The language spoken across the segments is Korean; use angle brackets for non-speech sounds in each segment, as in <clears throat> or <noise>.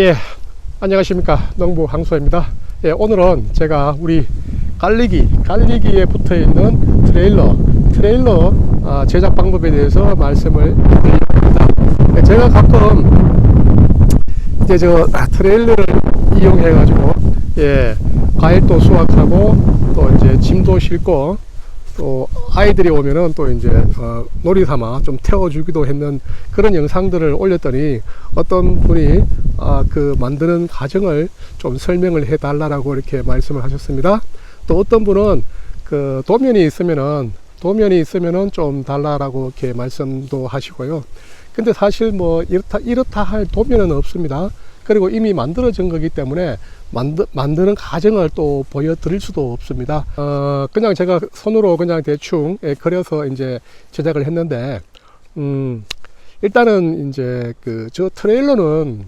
예, 안녕하십니까. 농부 항소입니다. 예, 오늘은 제가 우리 갈리기, 갈리기에 붙어 있는 트레일러, 트레일러 아, 제작 방법에 대해서 말씀을 드리려고 합니다. 예, 제가 가끔 이제 저 아, 트레일러를 이용해 가지고 예, 과일도 수확하고 또 이제 짐도 싣고 또 아이들이 오면은 또 이제 어, 놀이 삼아 좀 태워주기도 했는 그런 영상들을 올렸더니 어떤 분이 아, 그 만드는 과정을 좀 설명을 해 달라라고 이렇게 말씀을 하셨습니다. 또 어떤 분은 그 도면이 있으면은 도면이 있으면은 좀 달라라고 이렇게 말씀도 하시고요. 근데 사실 뭐 이렇다 이렇다 할 도면은 없습니다. 그리고 이미 만들어진 거기 때문에 만드, 만드는 과정을 또 보여드릴 수도 없습니다. 어, 그냥 제가 손으로 그냥 대충 예, 그려서 이제 제작을 했는데, 음, 일단은 이제 그 저 트레일러는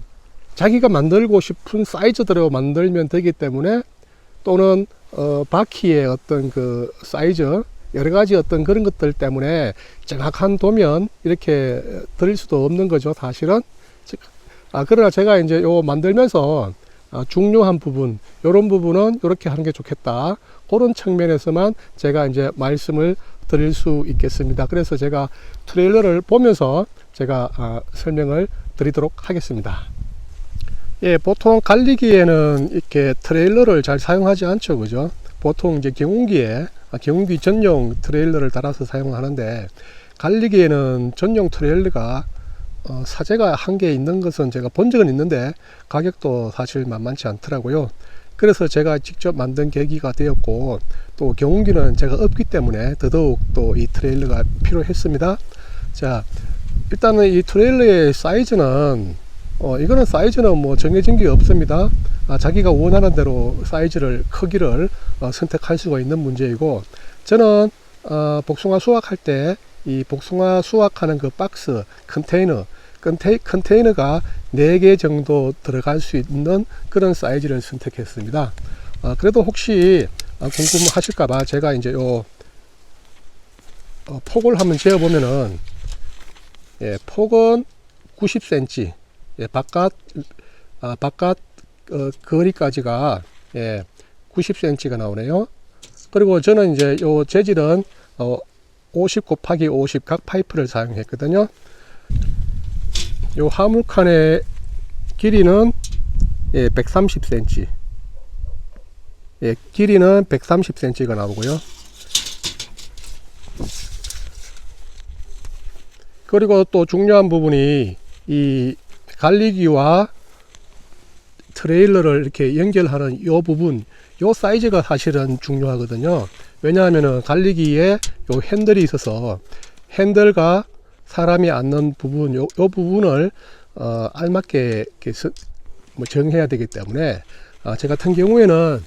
자기가 만들고 싶은 사이즈대로 만들면 되기 때문에 또는 어, 바퀴의 어떤 그 사이즈 여러 가지 어떤 그런 것들 때문에 정확한 도면 이렇게 드릴 수도 없는 거죠 사실은 아 그러나 제가 이제 요 만들면서 아, 중요한 부분 이런 부분은 이렇게 하는 게 좋겠다. 그런 측면에서만 제가 이제 말씀을 드릴 수 있겠습니다. 그래서 제가 트레일러를 보면서 제가 아, 설명을 드리도록 하겠습니다. 예 보통 갈리기에는 이렇게 트레일러를 잘 사용하지 않죠. 그죠? 보통 이제 경운기에 아, 경운기 전용 트레일러를 달아서 사용하는데 갈리기에는 전용 트레일러가 어, 사제가 한 개 있는 것은 제가 본 적은 있는데 가격도 사실 만만치 않더라고요. 그래서 제가 직접 만든 계기가 되었고 또 경운기는 제가 없기 때문에 더더욱 또 이 트레일러가 필요했습니다. 자 일단은 이 트레일러의 사이즈는 어, 이거는 사이즈는 뭐 정해진 게 없습니다. 아, 자기가 원하는 대로 사이즈를 크기를 어, 선택할 수가 있는 문제이고 저는 어, 복숭아 수확할 때 이 복숭아 수확하는 그 박스 컨테이너 컨테이, 컨테이 너가 4개 정도 들어갈 수 있는 그런 사이즈를 선택했습니다. 어, 그래도 혹시 어, 궁금하실까봐 제가 이제 요 어, 폭을 한번 재어 보면은 예, 폭은 90cm 예, 바깥 아, 바깥 어, 거리까지가 예, 90cm가 나오네요. 그리고 저는 이제 요 재질은 어, 50 곱하기 50 각 파이프를 사용했거든요. 요 화물칸의 길이는 예, 130cm. 예, 길이는 130cm가 나오고요. 그리고 또 중요한 부분이 이 갈리기와 트레일러를 이렇게 연결하는 이 부분, 이 사이즈가 사실은 중요하거든요. 왜냐하면 갈리기에 요 핸들이 있어서 핸들과 사람이 앉는 부분, 요, 요 부분을 어, 알맞게 서, 뭐 정해야 되기 때문에 아, 제 같은 경우에는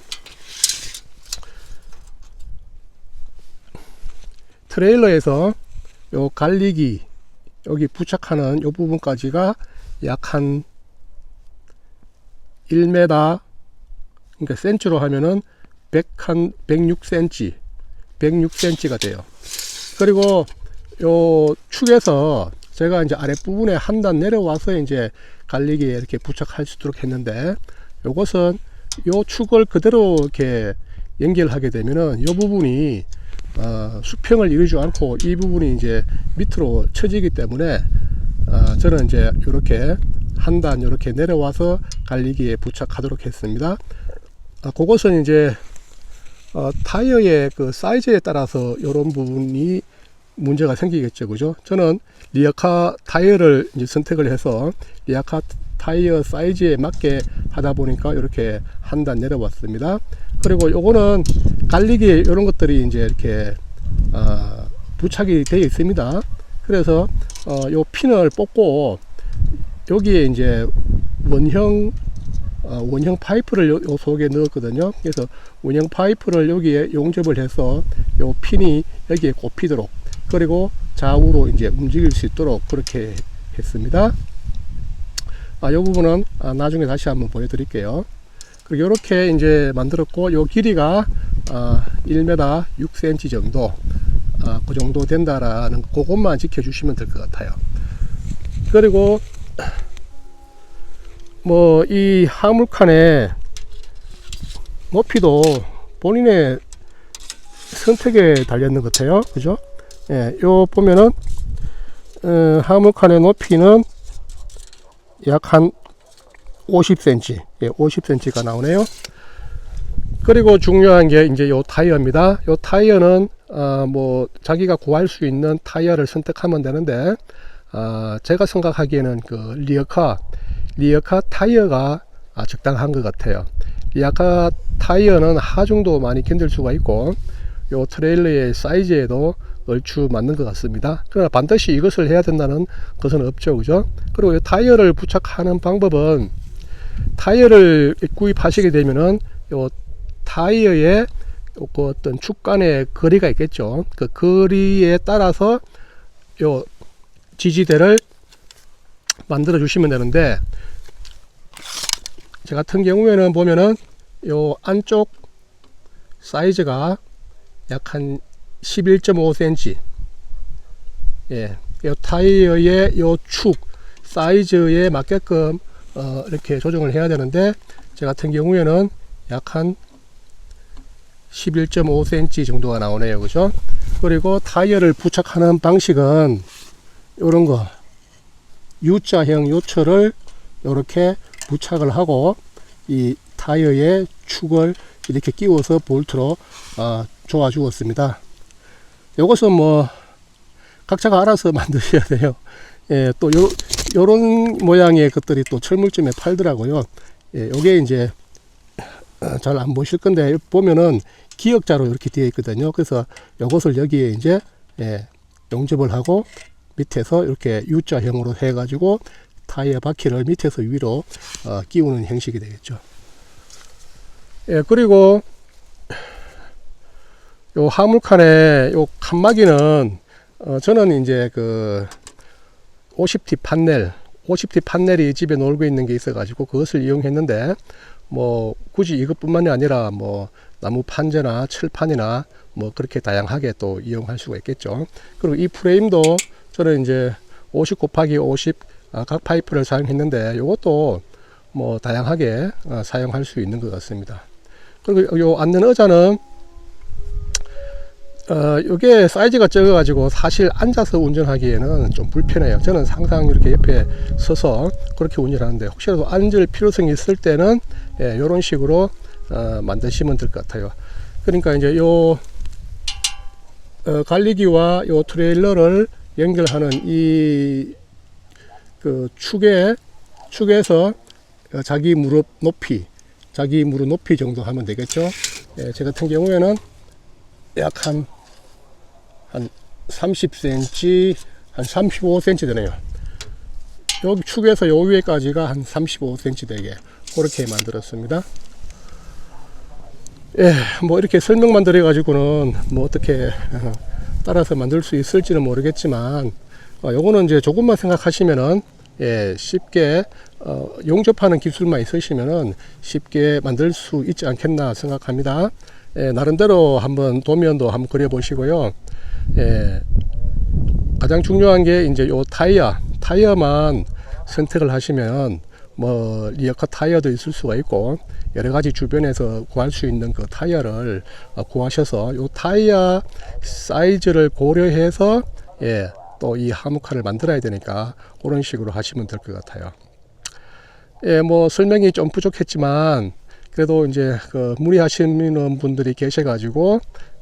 트레일러에서 요 갈리기 여기 부착하는 요 부분까지가 약 한 1m 그러니까 센치로 하면은 100 한 106cm 106cm가 돼요. 그리고 요 축에서 제가 이제 아랫부분에 한 단 내려와서 이제 갈리기에 이렇게 부착할 수 있도록 했는데 요것은 요 축을 그대로 이렇게 연결하게 되면은 요 부분이 어, 수평을 이루지 않고 이 부분이 이제 밑으로 처지기 때문에 어, 저는 이제 이렇게 한 단 이렇게 내려와서 갈리기에 부착하도록 했습니다. 아, 그것은 이제 어, 타이어의 그 사이즈에 따라서 이런 부분이 문제가 생기겠죠, 그죠? 저는 리아카 타이어를 이제 선택을 해서 리아카 타이어 사이즈에 맞게 하다 보니까 이렇게 한 단 내려왔습니다. 그리고 요거는 갈리기 이런 것들이 이제 이렇게 어, 부착이 되어 있습니다. 그래서 어, 요 핀을 뽑고 여기에 이제 원형 어, 원형 파이프를 요, 요 속에 넣었거든요. 그래서 원형 파이프를 여기에 용접을 해서 요 핀이 여기에 꼽히도록 그리고 좌우로 이제 움직일 수 있도록 그렇게 했습니다. 아, 요 부분은 아, 나중에 다시 한번 보여드릴게요. 그리고 이렇게 이제 만들었고 요 길이가 아, 1m 6cm 정도 아, 그 정도 된다라는 그것만 지켜주시면 될 것 같아요. 그리고 뭐 이 하물칸의 높이도 본인의 선택에 달렸는 것 같아요. 그죠? 예, 요 보면은 어, 하물칸의 높이는 약 한 50cm, 예, 50cm가 나오네요. 그리고 중요한 게 이제 요 타이어입니다. 요 타이어는 어, 뭐 자기가 구할 수 있는 타이어를 선택하면 되는데 어, 제가 생각하기에는 그 리어카 리어카 타이어가 아, 적당한 것 같아요. 리어카 타이어는 하중도 많이 견딜 수가 있고 요 트레일러의 사이즈에도 얼추 맞는 것 같습니다. 그러나 반드시 이것을 해야 된다는 것은 없죠, 그죠? 그리고 이 타이어를 부착하는 방법은 타이어를 구입하시게 되면은 요 타이어에 그 어떤 축간의 거리가 있겠죠. 그 거리에 따라서 요 지지대를 만들어 주시면 되는데 저 같은 경우에는 보면은 요 안쪽 사이즈가 약 한 11.5cm 예, 요 타이어의 요 축 사이즈에 맞게끔 어, 이렇게 조정을 해야 되는데 저 같은 경우에는 약 한 11.5cm 정도가 나오네요. 그죠? 그리고 타이어를 부착하는 방식은 이런 거 U자형 요철을 이렇게 부착을 하고 이 타이어의 축을 이렇게 끼워서 볼트로 어, 조아 주었습니다. 이것은 뭐 각자가 알아서 <laughs> 만드셔야 돼요. 예, 또 요, 요런 모양의 것들이 또 철물점에 팔더라고요. 예, 요게 이제 <clears throat> 잘 안 보실 건데 보면은 기역자로 이렇게 되어 있거든요. 그래서 요것을 여기에 이제 예, 용접을 하고 밑에서 이렇게 U자형으로 해가지고 타이어 바퀴를 밑에서 위로 어, 끼우는 형식이 되겠죠. 예, 그리고 요 하물칸의 요 칸막이는 어, 저는 이제 그 50T 판넬, 50T 판넬이 집에 놀고 있는 게 있어 가지고 그것을 이용했는데 뭐 굳이 이것뿐만이 아니라 뭐 나무 판재나 철판이나 뭐 그렇게 다양하게 또 이용할 수가 있겠죠. 그리고 이 프레임도 저는 이제 50 곱하기 50 아, 각 파이프를 사용했는데 이것도 뭐 다양하게 어, 사용할 수 있는 것 같습니다. 그리고 요 앉는 의자는 어, 이게 사이즈가 적어가지고 사실 앉아서 운전하기에는 좀 불편해요. 저는 항상 이렇게 옆에 서서 그렇게 운전하는데 혹시라도 앉을 필요성이 있을 때는 예, 이런 식으로 어, 만드시면 될 것 같아요. 그러니까 이제 요 어, 갈리기와 요 트레일러를 연결하는 이 그 축에 축에서 어, 자기 무릎 높이 자기 무릎 높이 정도 하면 되겠죠. 예, 제 같은 경우에는 약한 한 30cm, 한 35cm 되네요. 여기 축에서 요 위에까지가 한 35cm 되게 그렇게 만들었습니다. 예, 뭐 이렇게 설명만 드려가지고는 뭐 어떻게 어, 따라서 만들 수 있을지는 모르겠지만 어, 요거는 이제 조금만 생각하시면은 예, 쉽게 어, 용접하는 기술만 있으시면은 쉽게 만들 수 있지 않겠나 생각합니다. 예, 나름대로 한번 도면도 한번 그려 보시고요. 예, 가장 중요한 게 이제 요 타이어, 타이어만 선택을 하시면 뭐 리어카 타이어도 있을 수가 있고 여러 가지 주변에서 구할 수 있는 그 타이어를 어, 구하셔서 요 타이어 사이즈를 고려해서 예, 또 이 하무카를 만들어야 되니까 그런 식으로 하시면 될 것 같아요. 예, 뭐 설명이 좀 부족했지만 그래도 이제 그 무리하시는 분들이 계셔가지고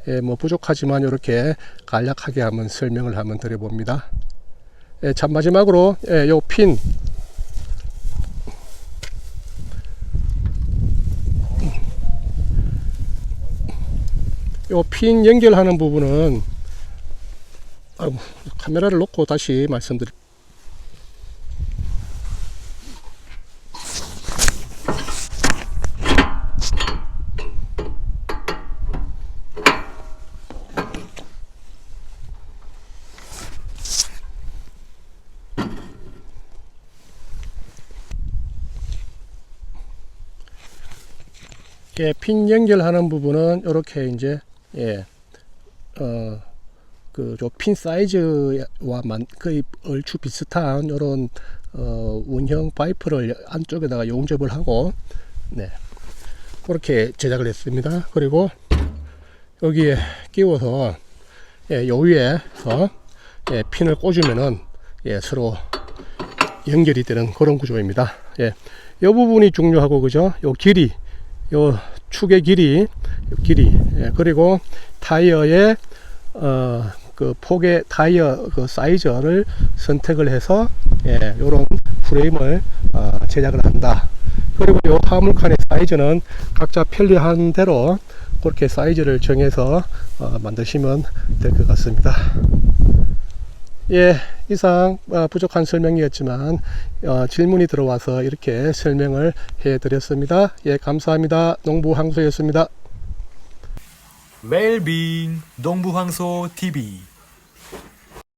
예, 뭐 부족하지만 이렇게 간략하게 한번 설명을 한번 드려봅니다. 예, 참 마지막으로 예, 요 핀. 요핀 연결하는 부분은 아이고, 카메라를 놓고 다시 말씀드릴 예, 핀 연결하는 부분은 이렇게 이제 예, 어, 그저핀 사이즈와 만 거의 얼추 비슷한 이런 어, 운형 파이프를 안쪽에다가 용접을 하고 네 그렇게 제작을 했습니다. 그리고 여기에 끼워서 예, 요 위에서 예, 핀을 꽂으면은 예, 서로 연결이 되는 그런 구조입니다. 예, 이 부분이 중요하고 그죠? 요 길이, 요 축의 길이, 요 길이, 예, 그리고 타이어의 어, 그 폭의 타이어 그 사이즈를 선택을 해서 예, 요런 프레임을 어, 제작을 한다. 그리고 요 화물칸의 사이즈는 각자 편리한 대로 그렇게 사이즈를 정해서 어, 만드시면 될 것 같습니다. 예, 이상 어, 부족한 설명이었지만 어, 질문이 들어와서 이렇게 설명을 해드렸습니다. 예, 감사합니다. 농부 황소였습니다. 웰빙 농부황소 TV